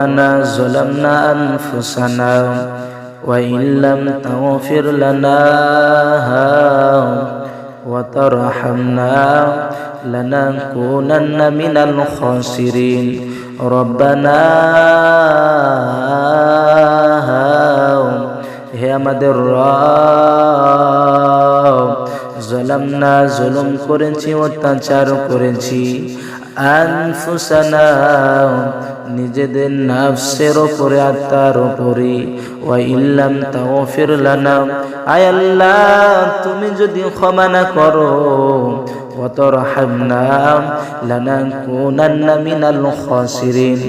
ربنا ظلمنا أنفسنا وإن لم تغفر لنا وترحمنا لنكونن من الخاسرين ربنا হে আমাদের রব জলামনা জুলুম করেছি অত্যাচার করেছি আনফুসানা নিজেদের নাফসের ওপরে আত্মার ওপরে ওয়া ইল্লাম তাগফির লানা আয় আল্লাহ তুমি যদি ক্ষমা না করো وترحمنا لنكونن من الخاسرين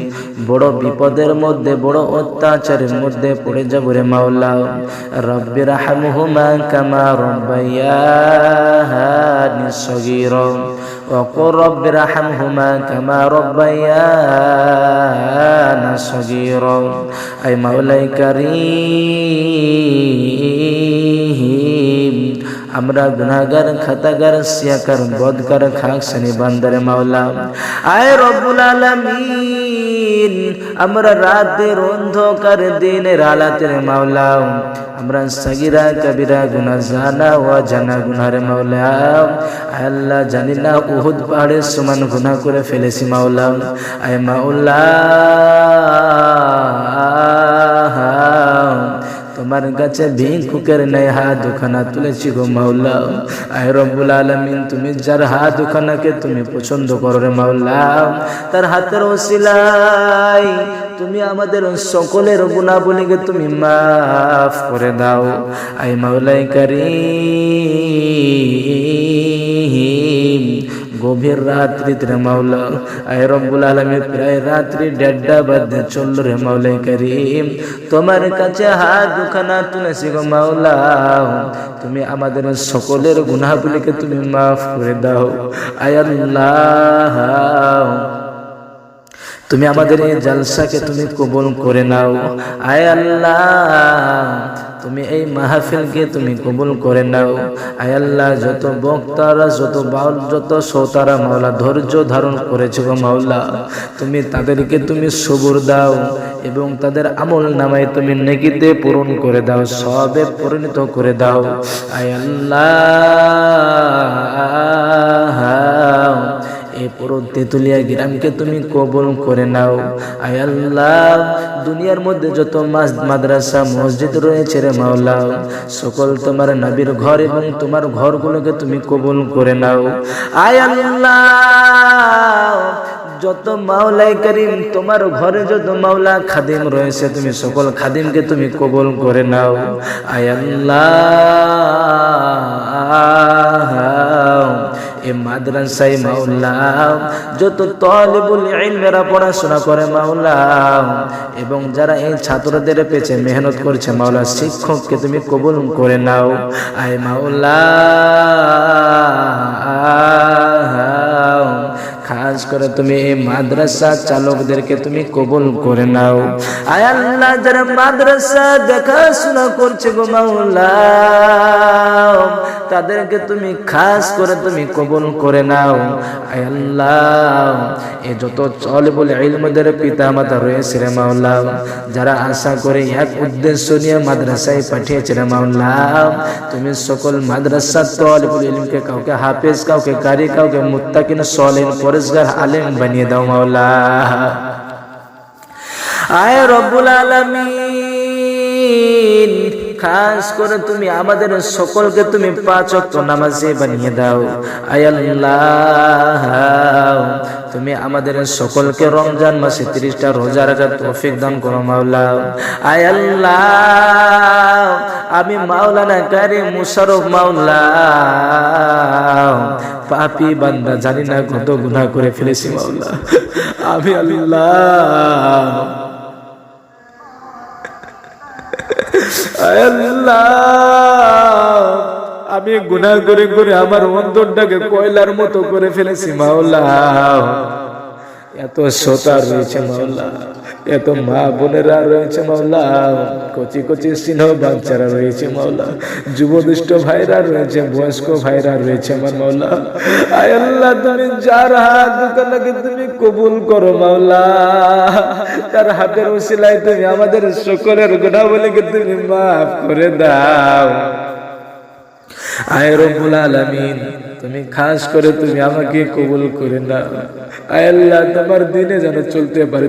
বড় বিপদের মধ্যে বড় অত্যাচারের মধ্যে পড়ে যাব রে মাওলা রব্বির হামহুমা কামা রব্বায়ানি সগীরা وقل رب ارحمهما كما ربيانا صغيرا أي مولاي كريم আমরা গুনাহগার খাতাগার সিয়াকার বদকার খাক শনি বান্দারে মাওলা আয় রব্বুল আলামিন আমরা রাতের অন্ধকার দিনের আলাতের মাওলা আমরা সগিরা কবিরা গুনা জানা ও জানা গুনারে মাওলা আল্লাহ জানি না উহুদ পাহাড়ের সমান গুনাহ করে ফেলেছি মাওলা আয় মাওলা তোমার কাছে ভিক্ষুকের নেই হাত দুখানা তুলেছি গো মাওলা। আয় রব্বুল আলামিন, তুমি যার হাত দুখানাকে তুমি পছন্দ করো রে মাওলা। তার হাতের ওসিলাই তুমি আমাদের সকলের গুণা গুণাবলীকে তুমি মাফ করে দাও। আই মাওলাই কারীম। গভীর রাত্রি রে মাওলা। আয় রব্বুল আলামিন, প্রায় রাত্রি দেড়টা বাজে চলল রে মাওলাই করিম। তোমার কাছে হাত দুখানা তুলেছি গো মাওলা। তুমি আমাদের সকলের গুনাহগুলিকে তুমি মাফ করে দাও। আয় আল্লাহ। তুমি আমাদের এই জালসাকে তুমি কবুল করে নাও। আয় আল্লাহ, তুমি এই মাহফিলকে তুমি কবুল করে নাও। আয় আল্লাহ, যত বক্তারা, যত বাউল, যত শ্রোতারা মাওলা ধৈর্য ধারণ করেছে গো মাওলা, তুমি তাদেরকে তুমি সবুর দাও এবং তাদের আমল নামায় তুমি নেকিতে পূরণ করে দাও, সবে পরিণত করে দাও। আয় আল্লাহ। তেতুলিয়া গ্রামকে তুমি কবল করে নাও। আয় আল্লাহ, দুনিয়ার মধ্যে যত মাদ্রাসা, মসজিদ রয়েছে রে মাওলা। সকল তোমার নবীর ঘর এবং তোমার ঘরগুলোকে তুমি কবুল করে নাও। আয় আল্লাহ, যত মাওলাই করিম, তোমার ঘরে যত মাওলা খাদিম রয়েছে, তুমি সকল খাদিমকে তুমি কবুল করে নাও। আয় আল্লাহ এ মাদ্রাসায় মাওলা যত তলিবুল ইলমেরা পড়াশোনা করে মাওলা এবং যারা এই ছাত্রদের পেছে মেহনত করছে মাওলা, শিক্ষককে তুমি কবুল করে নাও। আয় মাওলা খাস করে তুমি এই মাদ্রাসা চালকদেরকে তুমি কবুল করে নাও। আয় আল্লাহ, যারা মাদ্রাসা দেখাশোনা করছে গো মাওলা তাদেরকে তুমি খাস করে তুমি কবুল করে নাও। আল্লাহ, এ যত চলে বলে ইলমদের পিতা মাতা রয়েছে রে মাওলা। যারা আশা করে এক উদ্দেশ্য নিয়ে মাদ্রাসায় পাঠিয়েছে রে মাওলা। তুমি সকল মাদ্রাসা তলিবুল ইলমকে কাউকে হাফেজ, কাউকে কারি, কাউকে মুত্তাকিন সলিন পরিষ্কার, আলেম বানিয়ে দাও মাওলা। আয় রব্বুল আলামিন খাস করে তুমি আমাদের সকলকে তুমি পাঁচ অক্ট নামাজে বানিয়ে দাও। আয় আল্লাহ, তুমি আমাদের সকলকে রমজান মাসে তিরিশটা রোজা রাখার তৌফিক দান করো মাওলা। আয় আল্লাহ, আমি মাওলানা কারি মুশারফ মাওলা। পাপি বান্দা জানি না কত গুনাহ করে ফেলেছি মাওলা। আমি আল্লাহ আমি গুনাহ করে করে আমার অন্তরটাকে কয়লার মতো করে ফেলেছি, মাওলা। এত শ্রোতা রয়েছে, মাওলা। এত মা বোনেরা রয়েছে মাওলা কচি কচি সিংহ বাচ্চারা রয়েছে মাওলা যুবদুষ্ট ভাইরা রয়েছে, বয়স্ক ভাইরা রয়েছে আমার মাওলা আয় আল্লাহ, তুমি যার হাত দোকানকে তুমি কবুল করো মাওলা তার হাতের উসিলায় তুমি আমাদের সকলের গুণাবলীকে তুমি মাফ করে দাও। আয় রব্বুল আলামিন, তুমি খাস করে তুমি আমাকে কবুল করে দাও আয় আল্লাহ, তোমার দিনে যেন চলতে পারে